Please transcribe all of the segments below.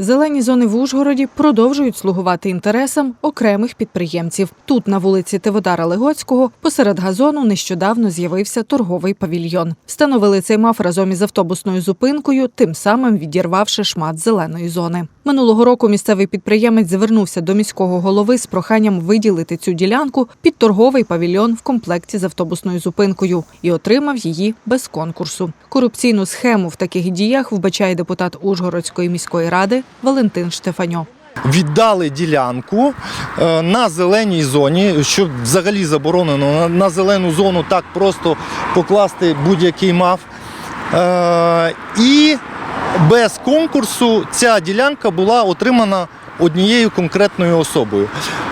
Зелені зони в Ужгороді продовжують слугувати інтересам окремих підприємців. Тут, на вулиці Теводара Легоцького, посеред газону нещодавно з'явився торговий павільйон. Встановили цей маф разом із автобусною зупинкою, тим самим відірвавши шмат зеленої зони. Минулого року місцевий підприємець звернувся до міського голови з проханням виділити цю ділянку під торговий павільйон в комплекті з автобусною зупинкою і отримав її без конкурсу. Корупційну схему в таких діях вбачає депутат Ужгородської міської ради Валентин Штефаньо. віддали ділянку е, на зеленій зоні, що взагалі заборонено на, зелену зону так просто покласти будь-який мав. Е, і без конкурсу ця ділянка була отримана однією конкретною особою.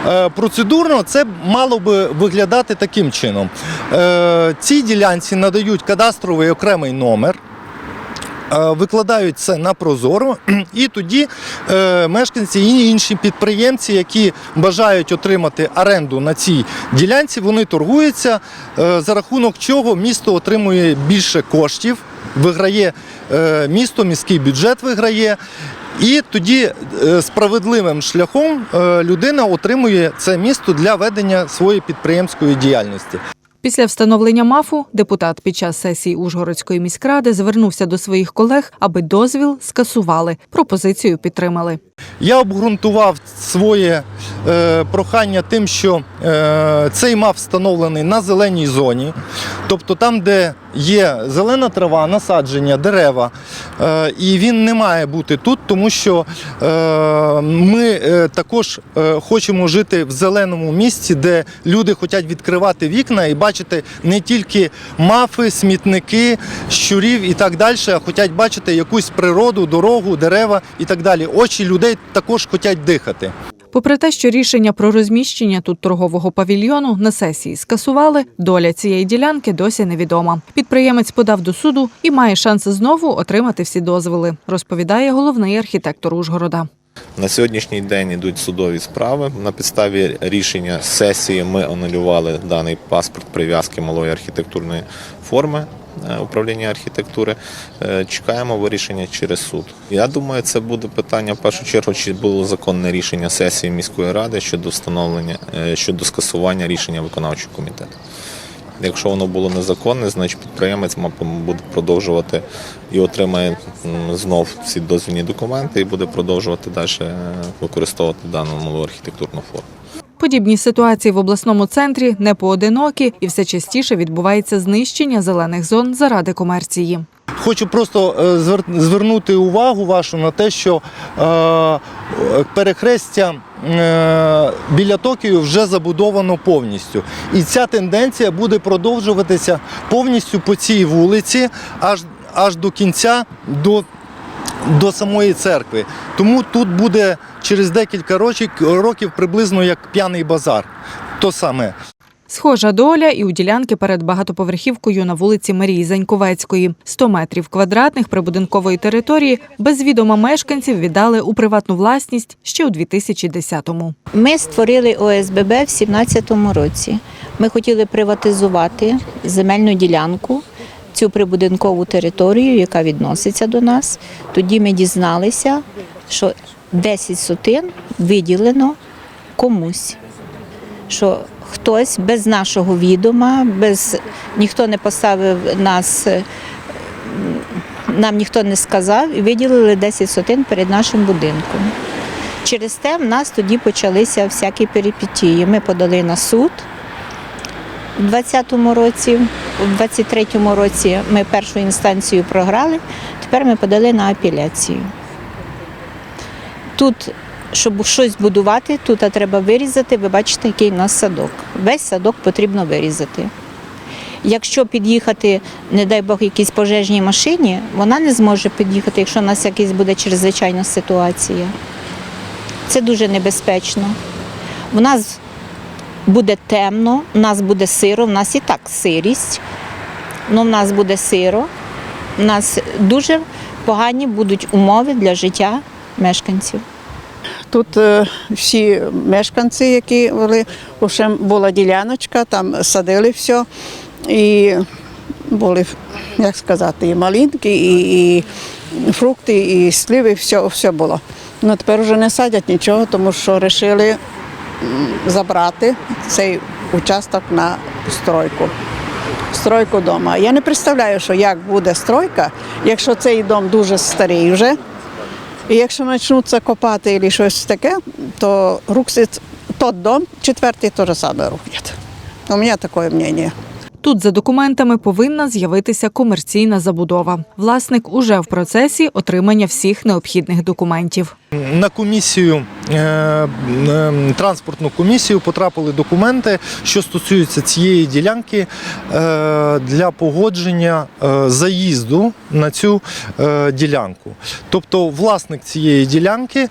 Е, процедурно це мало би виглядати таким чином. Е, цій ділянці надають кадастровий окремий номер. Е, Викладають це на прозоро, і тоді мешканці і інші підприємці, які бажають отримати оренду на цій ділянці, вони торгуються, за рахунок чого місто отримує більше коштів, виграє е, місто, міський бюджет виграє. І тоді е, справедливим шляхом е, людина отримує це місто для ведення своєї підприємської діяльності. Після встановлення мафу депутат під час сесії Ужгородської міськради звернувся до своїх колег, аби дозвіл скасували. Пропозицію підтримали. Я обґрунтував своє е, прохання тим, що е, цей мав встановлений на зеленій зоні, тобто там, де є зелена трава, насадження, дерева, е, і він не має бути тут, тому що е, ми е, також е, хочемо жити в зеленому місці, де люди хочуть відкривати вікна і бачити не тільки мафи, смітники, щурів і так далі, а хочуть бачити якусь природу, дорогу, дерева і так далі. Очі людей також хочуть дихати. Попри те, що рішення про розміщення тут торгового павільйону на сесії скасували, доля цієї ділянки досі невідома. Підприємець подав до суду і має шанс знову отримати всі дозволи, розповідає головний архітектор Ужгорода. На сьогоднішній день йдуть судові справи. На підставі рішення сесії ми анулювали даний паспорт прив'язки малої архітектурної форми управління архітектури. Е, Чекаємо вирішення через суд. Я думаю, це буде питання в першу чергу, чи було законне рішення сесії міської ради щодо встановлення е, щодо скасування рішення виконавчого комітету. Якщо воно було незаконне, значить підприємець буде продовжувати і отримає знов ці дозвільні документи і буде продовжувати далі е, використовувати дану малу архітектурну форму. Подібні ситуації в обласному центрі не поодинокі і все частіше відбувається знищення зелених зон заради комерції. Хочу просто е, звернути увагу вашу на те, що е, перехрестя е, біля Токіо вже забудовано повністю. І ця тенденція буде продовжуватися повністю по цій вулиці аж, аж до кінця, до, до самої церкви. Тому тут буде через декілька років, років приблизно як п'яний базар. То саме. Схожа доля і у ділянки перед багатоповерхівкою на вулиці Марії Заньковецької. 100 метрів квадратних прибудинкової території без відома мешканців віддали у приватну власність ще у 2010-му. Ми створили ОСББ в 2017 році. Ми хотіли приватизувати земельну ділянку, цю прибудинкову територію, яка відноситься до нас. Тоді ми дізналися, що 10 сотин виділено комусь. Що хтось без нашого відома, без ніхто не поставив нас, е, нам ніхто не сказав і виділили 10 сотин перед нашим будинком. Через те в нас тоді почалися всякі перипетії. Ми подали на суд у 20-му році, у 23-му році ми першу інстанцію програли, тепер ми подали на апеляцію. Тут, щоб щось будувати, тут треба вирізати, ви бачите, який в нас садок. Весь садок потрібно вирізати. Якщо під'їхати, не дай Бог, якійсь пожежній машині, вона не зможе під'їхати, якщо у нас якась буде чрезвичайна ситуація. Це дуже небезпечно. У нас буде темно, у нас буде сиро, в нас і так сирість, але в нас буде сиро, у нас дуже погані будуть умови для життя мешканців. Тут е, всі мешканці, які були, вже була діляночка, там садили все. І були, як сказати, і малинки, і, і фрукти, і сливи, все, все було. Ну тепер вже не садять нічого, тому що вирішили забрати цей участок на стройку. Стройку дома. Я не представляю, що як буде стройка, якщо цей дом дуже старий вже. І якщо почнуться копати або щось таке, то руксить тот дом, четвертий теж саме рухне. У мене таке мнение. Тут за документами повинна з'явитися комерційна забудова. Власник уже в процесі отримання всіх необхідних документів. На комісію, е, е, транспортну комісію потрапили документи, що стосуються цієї ділянки е, для погодження заїзду на цю ділянку. Тобто власник цієї ділянки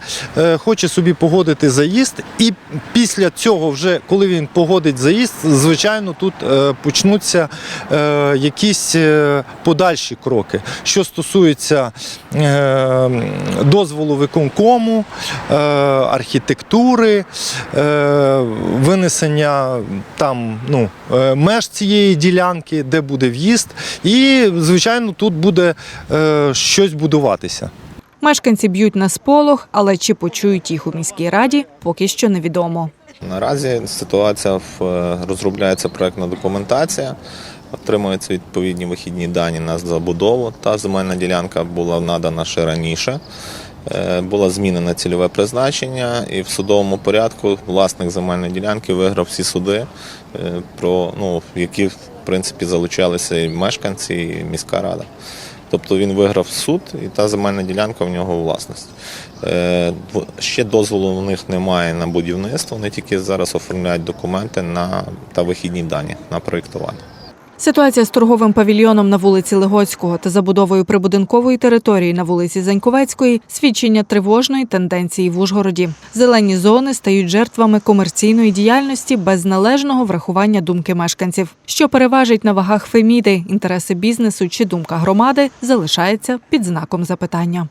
хоче собі погодити заїзд, і після цього, вже коли він погодить заїзд, звичайно, тут е, почнуться е, якісь е, подальші кроки, що стосується е, дозволу виконкому, е, архітектури, е, винесення там ну, е, меж цієї ділянки, де буде в'їзд, і звичайно тут буде е, щось будуватися. Мешканці б'ють на сполох, але чи почують їх у міській раді, поки що невідомо. Наразі ситуація в е, розробляється проектна документація, отримуються відповідні вихідні дані на забудову. Та земельна ділянка була надана ще раніше. Е, Було змінено цільове призначення, і в судовому порядку власник земельної ділянки виграв всі суди, е, про ну, які в принципі залучалися і мешканці, і міська рада. Тобто він виграв суд, і та земельна ділянка в нього у власності. Е, Ще дозволу в них немає на будівництво, вони тільки зараз оформляють документи на та вихідні дані на проєктування. Ситуація з торговим павільйоном на вулиці Легоцького та забудовою прибудинкової території на вулиці Заньковецької свідчення тривожної тенденції в Ужгороді. Зелені зони стають жертвами комерційної діяльності без належного врахування думки мешканців. Що переважить на вагах Феміди, інтереси бізнесу чи думка громади, залишається під знаком запитання.